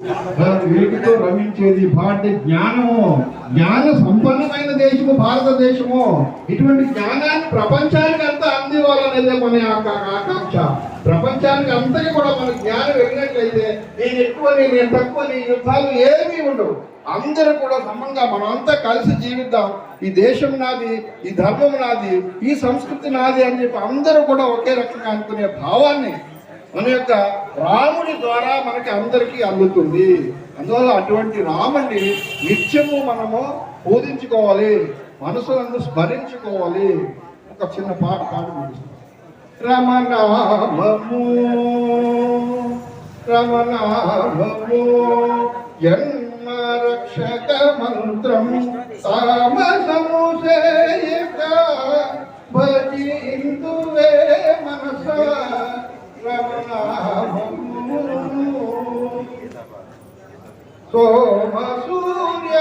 వీటితో రమించేది భారత జ్ఞానము జ్ఞాన సంపన్నమైన దేశము భారతదేశము. ఇటువంటి జ్ఞానాన్ని ప్రపంచానికి అంతా అందివ్వాలనేదే మన ఆకాంక్ష. ప్రపంచానికి అంతకి కూడా మన జ్ఞానం వెళ్ళినట్లయితే నేను ఎక్కువ నేను తక్కువ నీ యుద్ధాలు ఏమీ ఉండవు. అందరూ కూడా సమంగా మనం అంతా కలిసి జీవిద్దాం. ఈ దేశం నాది ఈ ధర్మం నాది ఈ సంస్కృతి నాది అని చెప్పి అందరూ కూడా ఒకే రకంగా అనుకునే భావాన్ని మన యొక్క రాముడి ద్వారా మనకి అందరికీ అందుతుంది. అందువల్ల అటువంటి రాముడిని నిత్యము మనము బోధించుకోవాలి మనసులందు స్మరించుకోవాలి. ఒక చిన్న పాట పాట రమణామము రమణామము జన్మ రక్షక మంత్రం తామసము సోమ సూర్య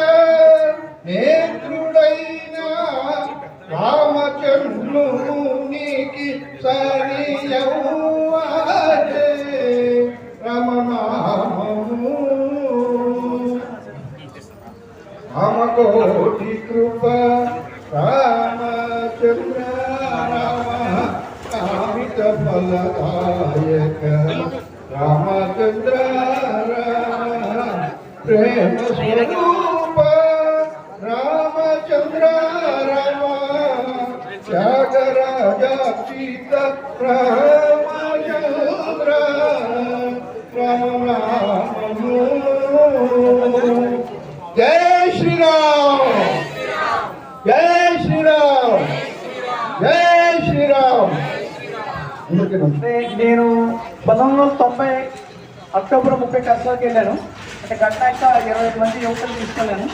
నేత్రుడైన రామచంద్రునికి సరియౌవారే రమణామము రామకోటి కృప రామచంద్ర రామ కామిత ఫలదాయక రామచంద్ర రామ ప్రేమ స్వరూప రామచంద్ర రమ త్యాగరాజ సీత రామచంద్ర రామము జై శ్రీరామ్ జై శ్రీరామ్ జై శ్రీరామ్ నేను పంతొమ్మిది వందల తొంభై అక్టోబర్ ముప్పై కష్టాలకు వెళ్ళాను. అంటే గట్టాక ఇరవై ఐదు మంది యువకులు తీసుకెళ్ళాను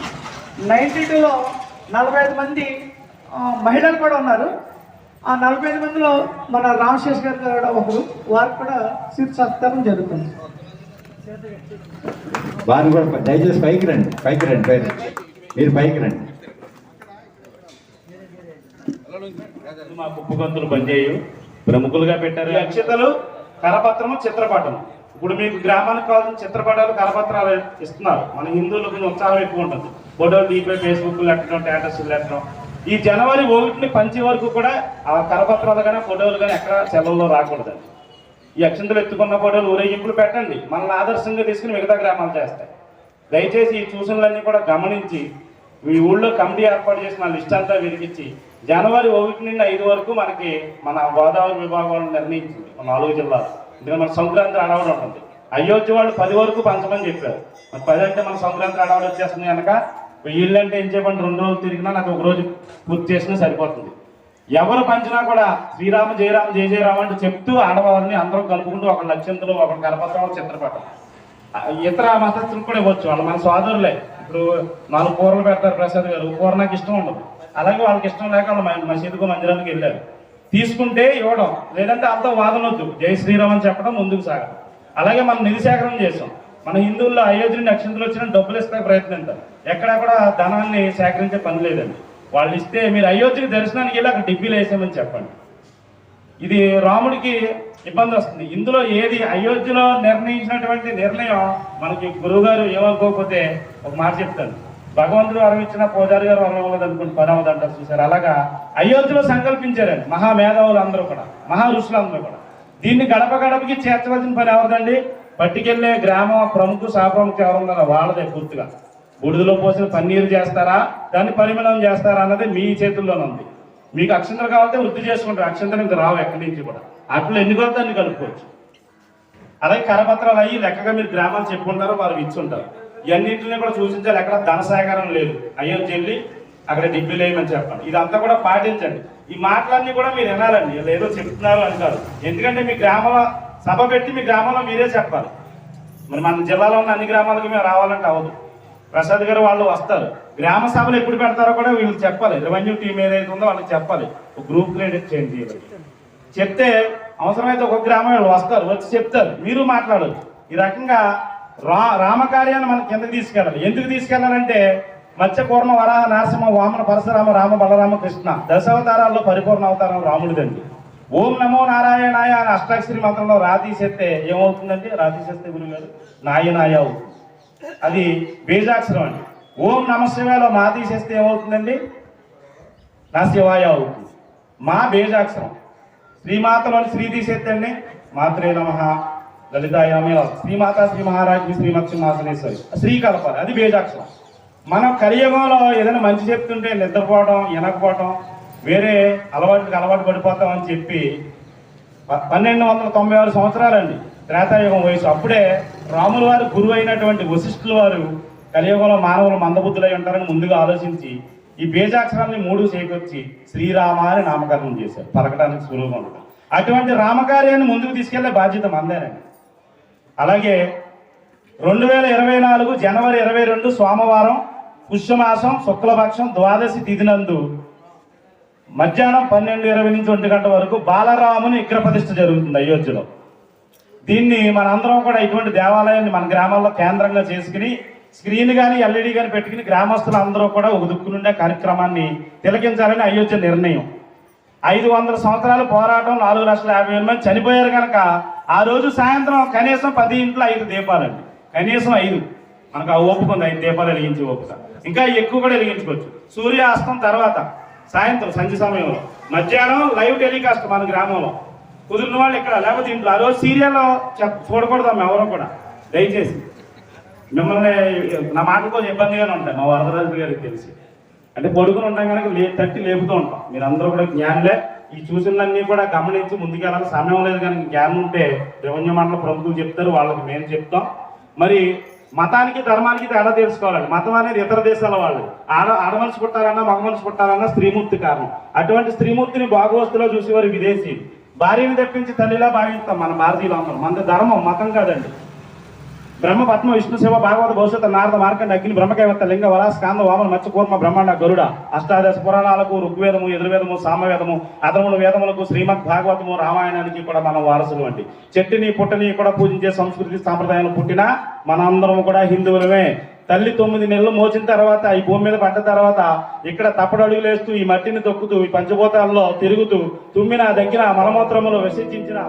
నైన్టీ టూలో నలభై ఐదు మంది మహిళలు కూడా ఉన్నారు. ఆ నలభై ఐదు మందిలో మన రామశేష్ గారు కూడా ఒకరు. వారికి కూడా సీట్ సత్కారం జరుగుతుంది. వారు కూడా దయచేసి పైకి రండి పైకి రండి పైకి. మీరు పైకి రండి. మా కుప్పగంతులు పనిచేయు. ప్రముఖులుగా పెట్టారు. అక్షతలు కరపత్రము చిత్రపటం ఇప్పుడు మీకు గ్రామానికి కావాల్సిన చిత్రపటాలు కరపత్రాలు ఇస్తున్నారు. మన హిందువులకు కొంచెం ఉత్సాహం ఎక్కువ ఉంటుంది. ఫోటోలు తీపై ఫేస్బుక్ లెట్టడం స్టేటస్ లెట్టడం ఈ జనవరి ఒకటిని పంచే వరకు కూడా ఆ కరపత్రాలు కానీ ఫోటోలు కానీ ఎక్కడ సెలవుల్లో రాకూడదండి ఈ అక్షంతలు ఎత్తుకున్న ఫోటోలు ఊరేగింపులు పెట్టండి. మనల్ని ఆదర్శంగా తీసుకుని మిగతా గ్రామాలు చేస్తాయి. దయచేసి ఈ సూచనలన్నీ కూడా గమనించి ఈ ఊళ్ళో కమిటీ ఏర్పాటు చేసిన లిస్ట్ అంతా వెలిగించి జనవరి ఒకటి నుండి ఐదు వరకు మనకి మన గోదావరి విభాగంలో నిర్ణయించింది మన నాలుగు జిల్లాలు. ఎందుకంటే మన సంక్రాంతి అడవులు ఉంటుంది. అయోధ్య వాళ్ళు పది వరకు పంచమని చెప్పారు. మరి పది అంటే మన సంక్రాంతి అడవులు వచ్చేస్తుంది కనుక ఇల్లు అంటే ఏం చెప్పండి? రెండు రోజులు తిరిగినా నాకు ఒక రోజు పూర్తి చేసినా సరిపోతుంది. ఎవరు పంచినా కూడా శ్రీరామ జయరామ జయ జయరామ అంటూ చెప్తూ ఆడవారిని అందరూ కలుపుకుంటూ ఒక లక్ష్యంతో ఒక కరపత్రం చిత్రపటం. ఇతర మతస్థులు కూడా ఇవ్వచ్చు. వాళ్ళు మన సోదరులే ఇప్పుడు నాలుగు కూరలు పెడతారు ప్రసాద్ గారు. కూర నాకు ఇష్టం ఉండదు. అలాగే వాళ్ళకి ఇష్టం లేక వాళ్ళు మసీదుకు మందిరానికి వెళ్ళారు. తీసుకుంటే ఇవ్వడం. లేదంటే అంతా వాదనొద్దు. జై శ్రీరామ్ అని చెప్పడం ముందుకు సాగడం అలాగే మనం నిధి సేకరణ చేసాం. మన హిందువుల్లో అయోధ్య నక్షత్రాలు వచ్చిన డబ్బులు ఇస్తే ప్రయత్నించారు ఎక్కడెక్కడ ధనాన్ని సేకరించే పని లేదండి. వాళ్ళు ఇస్తే మీరు అయోధ్యకి దర్శనానికి వెళ్ళి అక్కడ డిబ్బీలు వేసామని చెప్పండి. ఇది రాముడికి ఇబ్బంది వస్తుంది. ఇందులో ఏది అయోధ్యలో నిర్ణయించినటువంటి నిర్ణయం? మనకి గురువుగారు ఏమనుకోకపోతే ఒక మాట చెప్తాను భగవంతుడు అరవించిన పూజారి గారు వరం ఇవ్వలేదు పని చూసారు అలాగా అయోధ్యలో సంకల్పించారండి. మహా మేధావులు అందరూ కూడా మహా ఋషులు అందరూ కూడా. దీన్ని గడప గడపకి చేర్చవలసిన పని ఎవరిదండి? పట్టుకెళ్ళే గ్రామం ప్రముఖ సాప్రముఖ ఎవరు వాళ్ళదే పూర్తిగా. బుడిదలో పోసిన పన్నీరు చేస్తారా? దాన్ని పరిమళం చేస్తారా అన్నది మీ చేతుల్లోనే ఉంది. మీకు అక్షంతరం కావాలంటే వృద్ధి చేసుకుంటారు. అక్షంతరం ఇంకా రావు ఎక్కడి నుంచి కూడా. అట్లా ఎన్ని కొలత అన్ని కలుపుకోవచ్చు? అలాగే కరపత్రాలు అయ్యి లెక్కగా మీరు గ్రామాలు చెప్పుకుంటారో వారు ఇచ్చుంటారు ఇవన్నింటిని కూడా సూచించాలి. ఎక్కడ ధన సహకారం లేదు. అయోధ్య వెళ్ళి అక్కడ డిబ్బీలు వేయమని చెప్పండి. ఇదంతా కూడా పాటించండి. ఈ మాటలన్నీ కూడా మీరు వినాలండి. వీళ్ళు ఏదో చెప్తున్నారు అని కాదు. ఎందుకంటే మీ గ్రామంలో సభ పెట్టి మీ గ్రామంలో మీరే చెప్పాలి. మరి మన జిల్లాలో ఉన్న అన్ని గ్రామాలకు మేము రావాలంటే అవ్వదు. ప్రసాద్ గారు వాళ్ళు వస్తారు. గ్రామ సభలు ఎప్పుడు పెడతారో కూడా వీళ్ళు చెప్పాలి. రెవెన్యూ టీం ఏదైతే ఉందో వాళ్ళకి చెప్పాలి. ఒక గ్రూప్ క్రెడిట్ చేంజ్ చేయాలి చెప్తే అవసరమైతే ఒక గ్రామం వాళ్ళు వస్తారు. వచ్చి చెప్తారు. మీరు మాట్లాడచ్చు ఈ రకంగా రా రామకార్యాన్ని మనం కిందకి తీసుకెళ్ళాలి. ఎందుకు తీసుకెళ్ళాలంటే మత్స్యపూర్ణ వరాహ నరసింహ వామన పరశురామ రామ బలరామ కృష్ణ దశావతారాల్లో పరిపూర్ణ అవతారం రాముడిదండి. ఓం నమో నారాయణాయ అని అష్టాక్షరి మంత్రంలో రా తీసేస్తే ఏమవుతుందంటే రా తీసేస్తే గురువు గారు నాయ అవుతుంది. అది బీజాక్షరం అండి. ఓం నమశివాయలో మా తీసేస్తే ఏమవుతుందండి? నా శివాయ అవుతుంది. మా బీజాక్షరం. శ్రీమాతలోని శ్రీ అండి? మాత్రే నమ. లలితాయామే శ్రీమాత శ్రీ మహారాజ్ని శ్రీమక్షి మాసనేశ్వరి. శ్రీ కలపాలి అది బేజాక్షరం. మనం కలియుగంలో ఏదైనా మంచి చెప్తుంటే నిద్రపోవడం వెనకపోవడం వేరే అలవాటుకి అలవాటు పడిపోతాం అని చెప్పి ప- పన్నెండు వందల తొంభై ఆరు సంవత్సరాలండి త్రేతాయుగం వయసు. అప్పుడే రాముల వారు గురువు అయినటువంటి వశిష్ఠుల వారు కలియుగంలో మానవులు మందబుద్ధులై ఉంటారని ముందుగా ఆలోచించి ఈ బేజాక్షరాన్ని మూడు చేకొచ్చి శ్రీరామ అని నామకరణం చేశారు. పలకడానికి సులువుగా ఉంటుంది అటువంటి రామకార్యాన్ని ముందుకు తీసుకెళ్ళే బాధ్యత మందేనండి. అలాగే రెండు వేల ఇరవై నాలుగు జనవరి ఇరవై రెండు సోమవారం పుష్యమాసం శుక్లపక్షం ద్వాదశి తిథినందు మధ్యాహ్నం పన్నెండు ఇరవై నుంచి ఒంటి గంట వరకు బాలరాముని విగ్రహప్రతిష్ఠ జరుగుతుంది అయోధ్యలో. దీన్ని మనందరం కూడా ఇటువంటి దేవాలయాన్ని మన గ్రామాల్లో కేంద్రంగా చేసుకుని స్క్రీన్ కానీ ఎల్ఈడి కానీ పెట్టుకుని గ్రామస్తులు అందరూ కూడా ఒక దిక్కు నుండే కార్యక్రమాన్ని తిలకించాలని అయోధ్య నిర్ణయం. ఐదు వందల సంవత్సరాల పోరాటం నాలుగు లక్షల యాభై వేల మంది చనిపోయారు కనుక ఆ రోజు సాయంత్రం కనీసం పది ఇంట్లో ఐదు దీపాలండి. కనీసం ఐదు. మనకు ఆ ఓపిక ఉంది ఐదు దీపాలు వెలిగించే ఓపిక. ఇంకా ఎక్కువ కూడా వెలిగించుకోవచ్చు. సూర్యాస్తం తర్వాత సాయంత్రం సంధ్య సమయంలో. మధ్యాహ్నం లైవ్ టెలికాస్ట్ మన గ్రామంలో. కుదిరిన వాళ్ళు ఇక్కడ లేకపోతే ఇంట్లో. ఆ రోజు సీరియల్ చెప్ చూడకూడదు ఎవరో కూడా. దయచేసి. మిమ్మల్ని నా మాటలు కొంచెం ఇబ్బందిగానే ఉంటాయి. మా వరదరాజు గారికి తెలిసి. అంటే పడుకుని ఉంటాం కనుక లే తట్టి లేపుతూ ఉంటాం. మీరు అందరూ కూడా జ్ఞానులే. ఈ చూసినన్నీ కూడా గమనించి ముందుకెళ్ళాలి. సమయం లేదు కనుక జ్ఞానం ఉంటే రెవెన్యూ మండల ప్రముఖులు చెప్తారు వాళ్ళకి మేము చెప్తాం. మరి మతానికి ధర్మానికి తేడా తెలుసుకోవాలండి. మతం అనేది ఇతర దేశాల వాళ్ళు ఆడ ఆడమనిషి పుట్టాలన్నా మగ మనిషి పుట్టాలన్నా స్త్రీమూర్తి కారణం. అటువంటి స్త్రీమూర్తిని భాగవస్తులో చూసేవారు విదేశీ భార్యని తెప్పించి తల్లిలా భావిస్తాం మన భారతీయులు అందరం మన ధర్మం మతం కాదండి. బ్రహ్మ పద్మ విష్ణు శివ భాగవత భవిష్యత్ నారద మార్కండ అగ్ని బ్రహ్మకైవత లింగ వర స్కాంద వామన మత్స్య కూర్మ బ్రహ్మాండ గరుడ అష్టాదశ పురాణాలకు ఋగ్వేదము ఎదుర్వేదము సామవేదము అదముల వేదములకు శ్రీమద్ భాగవతము రామాయణానికి కూడా మనం వారసులు అండి. చెట్టుని పుట్టని కూడా పూజించే సంస్కృతి సాంప్రదాయాలు పుట్టిన మనందరం కూడా హిందువులమే. తల్లి తొమ్మిది నెలలు మోచిన తర్వాత ఈ భూమి మీద పడ్డ తర్వాత ఇక్కడ తప్పడు అడుగులేస్తూ ఈ మట్టిని తొక్కుతూ ఈ పంచభూతాల్లో తిరుగుతూ తుమ్మిన దగ్గర మలమూత్రములు విసర్జించిన